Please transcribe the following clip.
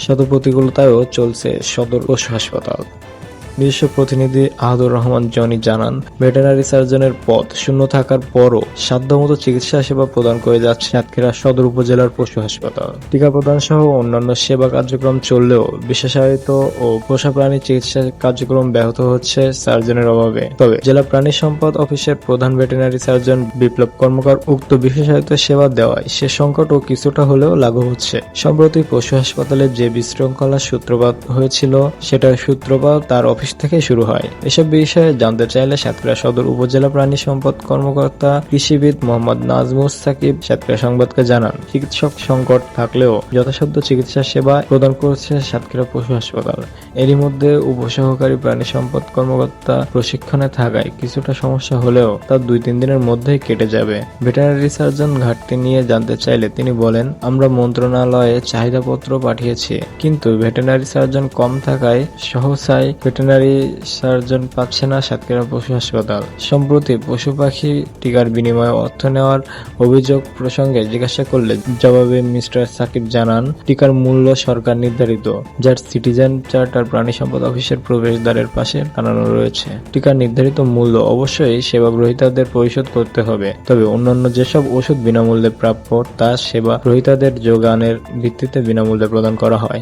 শত প্রতিকূলতায়ও চলছে সদর পশু হাসপাতাল। নিজস্ব প্রতিনিধি আহাদুর রহমান জনি জানান ভেটেনারি সার্জনের পদ শূন্য থাকার পরও সাধ্যমতো চিকিৎসা সেবা প্রদান করে যাচ্ছে সাতক্ষীরা সদর উপজেলার পশু হাসপাতাল। টিকা প্রদান সহ অন্যান্য সেবা কার্যক্রম চললেও বিশেষায়িত ও পোষা প্রাণী চিকিৎসা কার্যক্রম ব্যাহত হচ্ছে সার্জনের অভাবে। তবে জেলা প্রাণী সম্পদ অফিসের প্রধান ভেটেনারি সার্জন বিপ্লব কর্মকার উক্ত বিশেষায়িত সেবা দেওয়ায় সে সংকটও কিছুটা হলেও লাঘব হচ্ছে। সম্প্রতি পশু হাসপাতালে যে বিশৃঙ্খলার সূত্রপাত হয়েছিল, সেটার সূত্রপাত তার অফিস থেকে শুরু হয়। এসব বিষয়ে জানতে চাইলে সাতক্ষীরা সদর উপজেলা প্রাণী সম্পদ কর্মকর্তা কৃষিবিদ মোহাম্মদ নাজমুস সাকিব সাতক্ষীরা সংবাদকে জানান। চিকিৎসক সংকট থাকলেও যথাসাধ্য চিকিৎসা সেবা প্রদান করছে সাতক্ষীরা পশু হাসপাতাল। এরই মধ্যে উপসহকারী প্রাণী সম্পদ কর্মকর্তা প্রশিক্ষণে থাকায় কিছুটা সমস্যা হলেও তা দুই তিন দিনের মধ্যেই কেটে যাবে। ভেটেনারি সার্জন ঘাটতি নিয়ে জানতে চাইলে তিনি বলেন, আমরা মন্ত্রণালয়ে চাহিদাপত্র পাঠিয়েছি, কিন্তু ভেটেনারি সার্জন কম থাকায় সহসায় ভেটেনারি সার্জন পাচ্ছে না সাতক্ষীরা পশু হাসপাতাল। সম্প্রতি পশু পাখি টিকার বিনিময়ে অর্থ নেওয়ার অভিযোগ প্রসঙ্গে জিজ্ঞাসা করলে জবাবে মিস্টার সাকিব জানান, টিকার মূল্য সরকার নির্ধারিত, যার সিটিজেন চার্টার প্রাণী সম্পদ অফিসের প্রবেশদ্বারের পাশে টানানো রয়েছে। টিকার নির্ধারিত মূল্য অবশ্যই সেবা গ্রহীতাদের পরিশোধ করতে হবে, তবে অন্যান্য যেসব ওষুধ বিনামূল্যে প্রাপ্য, তা সেবা গ্রহীতাদের যোগানের ভিত্তিতে বিনামূল্যে প্রদান করা হয়।